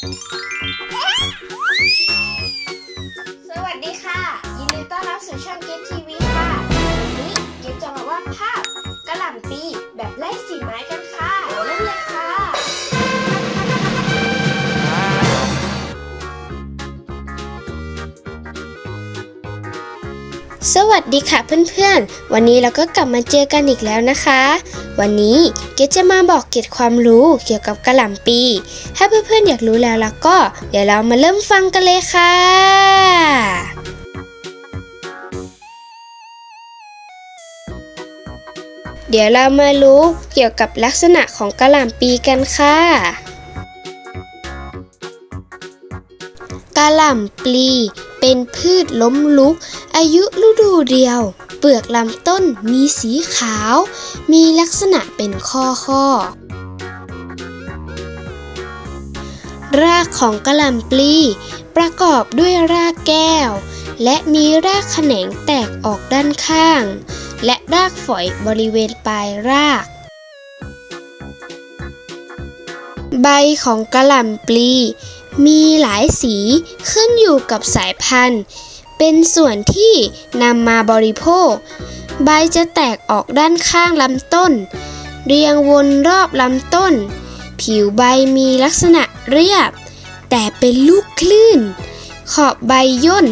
สวัสดีค่ะ ยินดีต้อนรับสู่ช่องเกมทีวี สวัสดีค่ะเพื่อนๆ วันนี้เราก็กลับมาเจอกันอีกแล้วนะคะ วันนี้เกดจะมาบอกเกดความรู้เกี่ยวกับกระหล่ำปี ถ้าเพื่อนๆอยากรู้แล้วล้วก็ เดี๋ยวเรามาเริ่มฟังกันเลยค่ะ เดี๋ยวเรามารู้เกี่ยวกับลักษณะของกระหล่ำปีกันค่ะ กระหล่ำปลี เป็นพืชล้มลุก อายุฤดูเดียว เปลือกลำต้นมีสีขาว มีลักษณะเป็นข้อข้อรากของกระหล่ำปลี ประกอบด้วยรากแก้ว และมีรากแขนงแตกออกด้านข้าง และรากฝอยบริเวณปลายราก ใบของกระหล่ำปลี มีหลายสีขึ้นอยู่กับสายพันธุ์ เป็นส่วนที่นำมาบริโภค ใบจะแตกออกด้านข้างลำต้น เรียงวนรอบลำต้น ผิวใบมีลักษณะเรียบ แต่เป็นลูกคลื่น ขอบใบย่น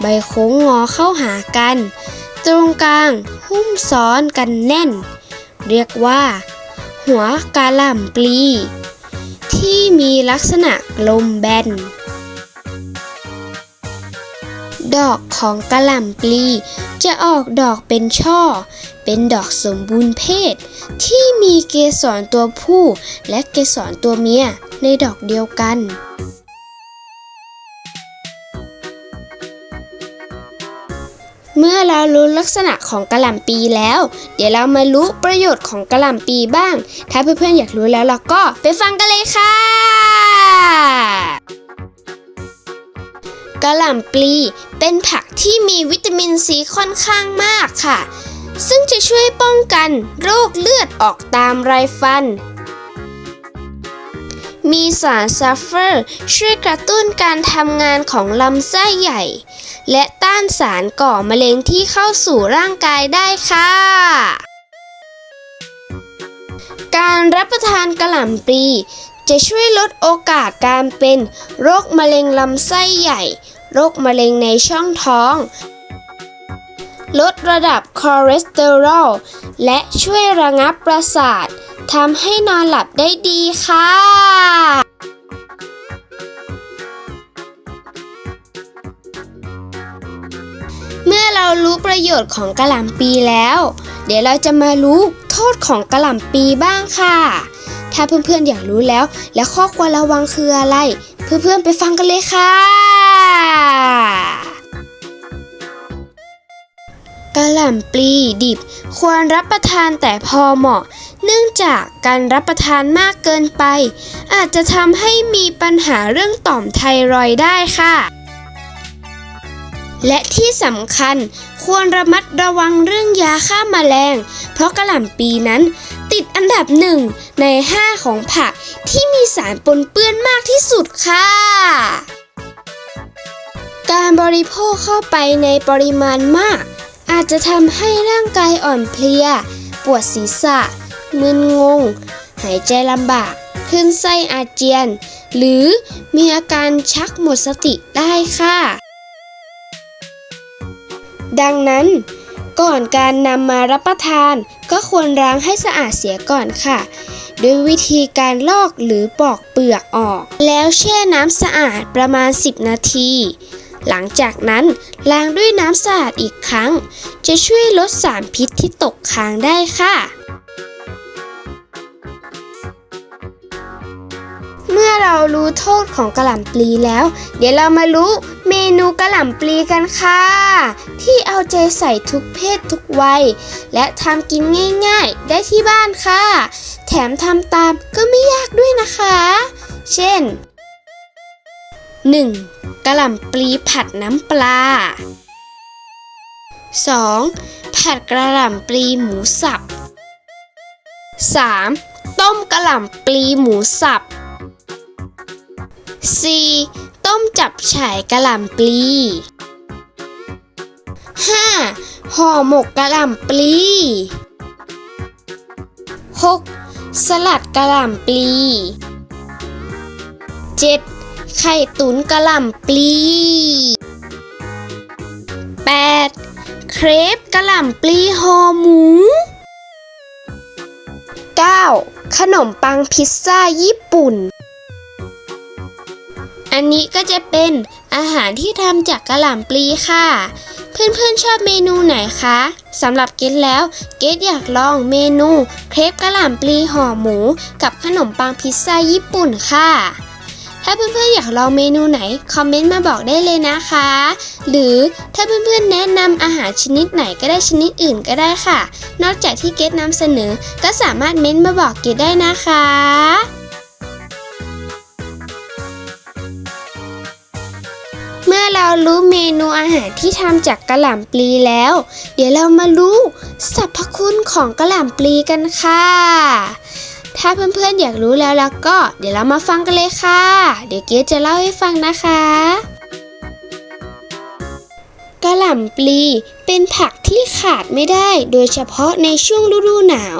ใบโค้งงอเข้าหากัน ตรงกลางหุ้มซ้อนกันแน่น เรียกว่า หัวกะหล่ำปลี ที่มีลักษณะกลมแบน ดอกของกะหล่ำปลีจะออกดอกเป็นช่อ เป็นดอกสมบูรณ์เพศ ที่มีเกสรตัวผู้และเกสรตัวเมียในดอกเดียวกัน เมื่อเรารู้ลักษณะของกะหล่ำปีแล้ว เดี๋ยวเรามารู้ประโยชน์ของกะหล่ำปีบ้าง ถ้าเพื่อนๆอยากรู้แล้วเราก็ไปฟังกันเลยค่ะกะหล่ำปลีเป็นผักที่มีวิตามินซีค่อนข้างมากค่ะ ซึ่งจะช่วยป้องกันโรคเลือดออกตามไรฟัน มีสารซัฟเฟอร์ ช่วยกระตุ้นการทำงานของลำไส้ใหญ่ และต้านสารก่อมะเร็งที่เข้าสู่ร่างกายได้ค่ะ การรับประทานกระหล่ำปลีจะช่วยลดโอกาสการเป็นโรคมะเร็งลำไส้ใหญ่ โรคมะเร็งในช่องท้อง ลดระดับคอเลสเตอรอลและช่วยระงับประสาททำให้นอนหลับได้ดีค่ะ เมื่อเรารู้ประโยชน์ของกระหล่ำปีแล้ว เดี๋ยวเราจะมารู้โทษของกระหล่ำปีบ้างค่ะ ถ้าเพื่อนๆอยากรู้แล้ว และข้อควรระวังคืออะไร เพื่อนๆไปฟังกันเลยค่ะกระหล่ำปลีดิบ ควรรับประทานแต่พอเหมาะ เนื่องจากการรับประทานมากเกินไป อาจจะทำให้มีปัญหาเรื่องต่อมไทรอยด์ได้ค่ะ และที่สำคัญควรระมัดระวังเรื่องยาฆ่าแมลง เพราะกระหล่ำปีนั้น ติดอันดับหนึ่งใน 5 ของผักที่มีสารปนเปื้อนมากที่สุดค่ะ การบริโภคเข้าไปในปริมาณมาก อาจจะทำให้ร่างกายอ่อนเพลีย ปวดศีรษะ มึนงง หายใจลำบากขึ้นไส้อาเจียน หรือมีอาการชักหมดสติได้ค่ะ ดังนั้น ก่อนการนำมารับประทาน ก็ควรล้างให้สะอาดเสียก่อนค่ะ ด้วยวิธีการลอกหรือปอกเปลือกออก แล้วแช่น้ำสะอาดประมาณ 10 นาที หลังจากนั้นล้างด้วยน้ำสะอาดอีกครั้ง จะช่วยลดสารพิษที่ตกค้างได้ค่ะ เมื่อเรารู้โทษของกระหล่ำปลีแล้ว เดี๋ยวเรามารู้เมนูกระหล่ำปลีกันค่ะ ที่เอาใจใส่ทุกเพศทุกวัย และทำกินง่ายๆ ได้ที่บ้านค่ะ แถมทำตามก็ไม่ยากด้วยนะคะ เช่น 1. กระหล่ำปลีผัดน้ำปลา 2. ผัดกระหล่ำปลีหมูสับ 3. ต้มกระหล่ำปลีหมูสับ 4. ต้มจับฉ่ายกะหล่ำปลี 5. ห่อหมกกะหล่ำปลี 6. สลัดกะหล่ำปลี 7. ไข่ตุ๋นกะหล่ำปลี 8. เครปกะหล่ำปลีห่อหมู 9. ขนมปังพิซซ่าญี่ปุ่น อันนี้ก็จะเป็นอาหารที่ทำจากกระหล่ำปลีค่ะ เพื่อนๆชอบเมนูไหนคะสำหรับเกดแล้ว เกดอยากลองเมนูเครปกระหล่ำปลีห่อหมู กับขนมปังพิซซ่าญี่ปุ่นค่ะ ถ้าเพื่อนๆอยากลองเมนูไหน คอมเมนต์มาบอกได้เลยนะคะ หรือถ้าเพื่อนๆแนะนำอาหารชนิดไหนก็ได้ชนิดอื่นก็ได้ค่ะ นอกจากที่เกดนำเสนอ ก็สามารถเม้นต์มาบอกเกดได้นะคะ เรารู้เมนูอาหารที่ทำจากกระหล่ำปลีแล้ว เดี๋ยวเรามารู้สรรพคุณของกระหล่ำปลีกันค่ะ ถ้าเพื่อนๆอยากรู้แล้วแล้วก็ เดี๋ยวเรามาฟังกันเลยค่ะ เดี๋ยวเกียจะเล่าให้ฟังนะคะกระหล่ำปลีเป็นผักที่ขาดไม่ได้โดยเฉพาะในช่วงฤดูหนาว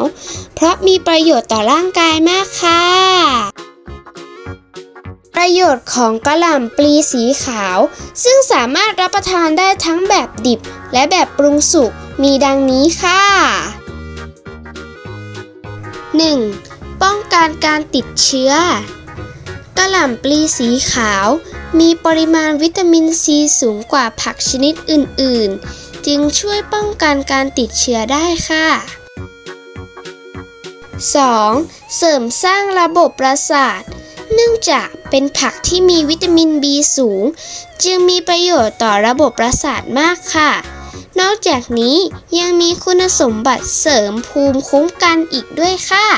เพราะมีประโยชน์ต่อร่างกายมากค่ะ ประโยชน์ของกะหล่ำปลีสีขาว ซึ่งสามารถรับประทานได้ทั้งแบบดิบ และแบบปรุงสุกมีดังนี้ค่ะ 1. ป้องกันการติดเชื้อกะหล่ำปลีสีขาว มีปริมาณวิตามินซีสูงกว่าผักชนิดอื่น ๆ จึงช่วยป้องกันการติดเชื้อได้ค่ะ 2. เสริมสร้างระบบประสาท เนื่องจากเป็นผักที่มีวิตามิน B สูง จึงมีประโยชน์ต่อระบบประสาทมากค่ะ นอกจากนี้ยังมีคุณสมบัติเสริมภูมิคุ้มกันอีกด้วยค่ะ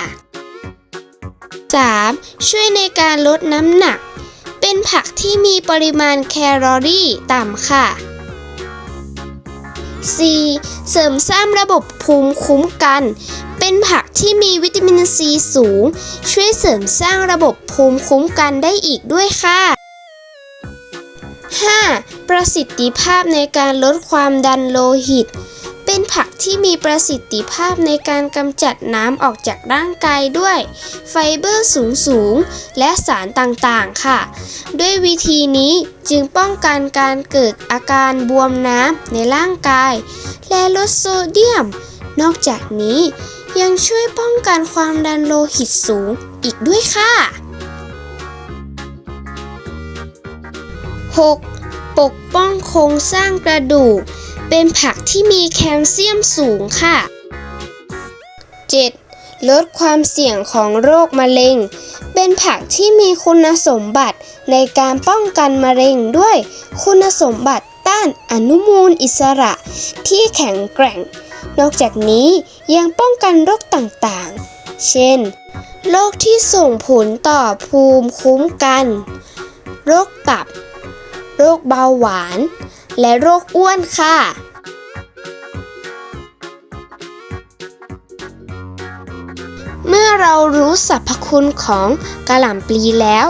3. ช่วยในการลดน้ำหนัก เป็นผักที่มีปริมาณแคลอรี่ต่ำค่ะ 4. เสริมสร้างระบบภูมิคุ้มกัน เป็นผักที่มีวิตามินซีสูง ช่วยเสริมสร้างระบบภูมิคุ้มกันได้อีกด้วยค่ะ 5. ประสิทธิภาพในการลดความดันโลหิต เป็นผักที่มีประสิทธิภาพในการกำจัดน้ำออกจากร่างกายด้วย ไฟเบอร์สูงสูงและสารต่างๆค่ะ ด้วยวิธีนี้จึงป้องกันการเกิดอาการบวมน้ำในร่างกาย และลดโซเดียม นอกจากนี้ ยังช่วยป้องกันความดันโลหิตสูงอีกด้วยค่ะ 6. ปกป้องโครงสร้างกระดูก เป็นผักที่มีแคลเซียมสูงค่ะ 7. ลดความเสี่ยงของโรคมะเร็ง เป็นผักที่มีคุณสมบัติในการป้องกันมะเร็งด้วยคุณสมบัติ ต้านอนุมูลอิสระที่แข็งแกร่ง นอกจากนี้ยังป้องกันโรคต่างๆ เช่น โรคที่ส่งผลต่อภูมิคุ้มกัน โรคตับ โรคเบาหวาน และโรคอ้วนค่ะเมื่อเรารู้สรรพคุณของกะหล่ำปลีแล้ว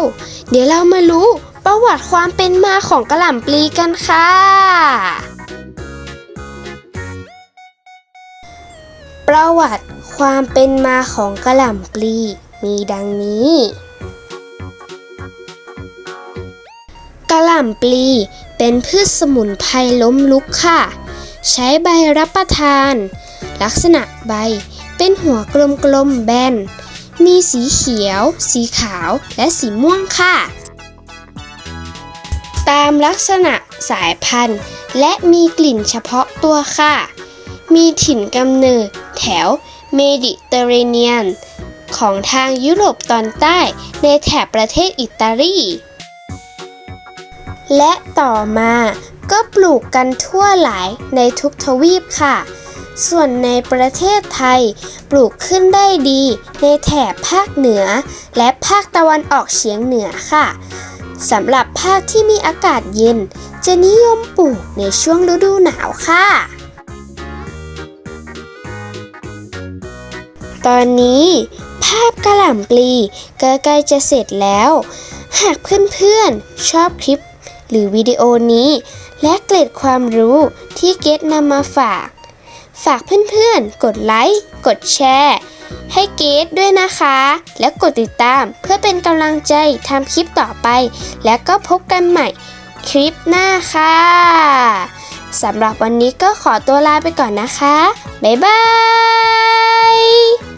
เดี๋ยวเรามารู้ ประวัติความเป็นมาของกระหล่ำปลีกันค่ะ ประวัติความเป็นมาของกระหล่ำปลีมีดังนี้กระหล่ำปลีเป็นพืชสมุนไพรล้มลุกค่ะ ใช้ใบรับประทาน ลักษณะใบเป็นหัวกลมๆแบน มีสีเขียว สีขาว และสีม่วงค่ะ ตามลักษณะสายพันธุ์ และมีกลิ่นเฉพาะตัวค่ะ มีถิ่นกำเนิดแถวเมดิเตอร์เรเนียน ของทางยุโรปตอนใต้ในแถบประเทศอิตาลี และต่อมาก็ปลูกกันทั่วหลายในทุกทวีปค่ะ ส่วนในประเทศไทยปลูกขึ้นได้ดีในแถบภาคเหนือ และภาคตะวันออกเฉียงเหนือค่ะ สำหรับภาคที่มีอากาศเย็น จะนิยมปลูกในช่วงฤดูหนาวค่ะ ตอนนี้ภาพกระหล่ำปลีก็ใกล้จะเสร็จแล้ว หากเพื่อนๆ ชอบคลิปหรือวิดีโอนี้ และเกร็ดความรู้ที่เกตนำมาฝาก ฝากเพื่อนๆ กดไลค์ กดแชร์ ให้เกตด้วยนะคะ และกดติดตามเพื่อเป็นกำลังใจทำคลิปต่อไป แล้วก็พบกันใหม่คลิปหน้าค่ะสำหรับวันนี้ก็ขอตัวลาไปก่อนนะคะ บ๊ายบาย